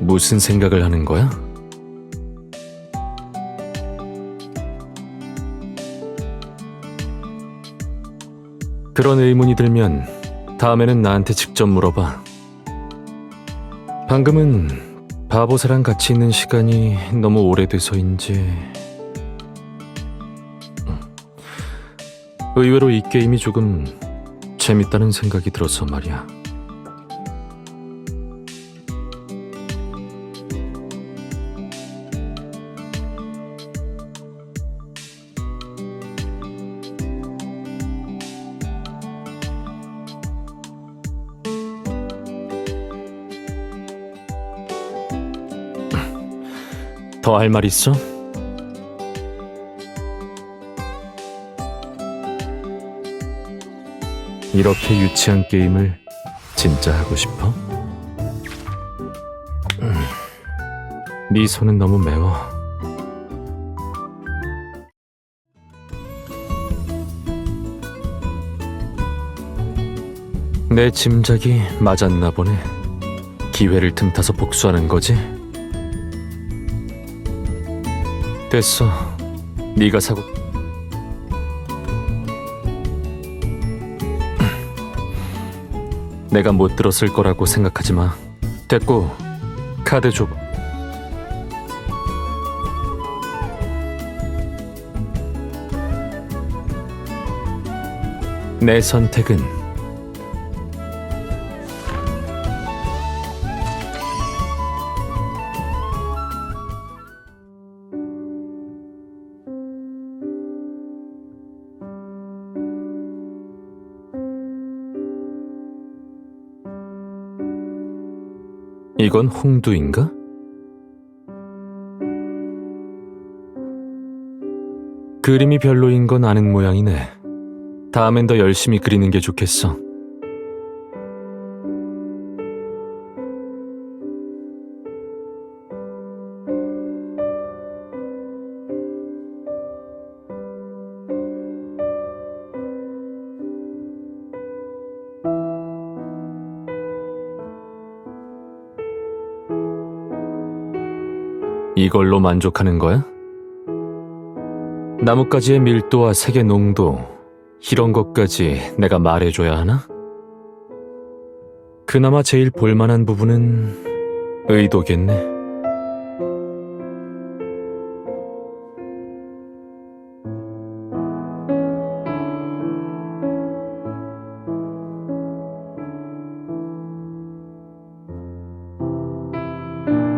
무슨 생각을 하는 거야? 그런 의문이 들면 다음에는 나한테 직접 물어봐. 방금은 바보사랑 같이 있는 시간이 너무 오래돼서인지 음. 의외로 이 게임이 조금 재밌다는 생각이 들어서 말이야. 더 할 말 있어? 이렇게 유치한 게임을 진짜 하고 싶어? 음, 네 손은 너무 매워. 내 짐작이 맞았나 보네. 기회를 틈타서 복수하는 거지? 됐어. 네가 사고 내가 못 들었을 거라고 생각하지 마. 됐고 카드 줘. 내 선택은 이건 홍두인가? 그림이 별로인 건 아는 모양이네. 다음엔 더 열심히 그리는 게 좋겠어. 이걸로 만족하는 거야? 나뭇가지의 밀도와 색의 농도, 이런 것까지 내가 말해줘야 하나? 그나마 제일 볼만한 부분은 의도겠네.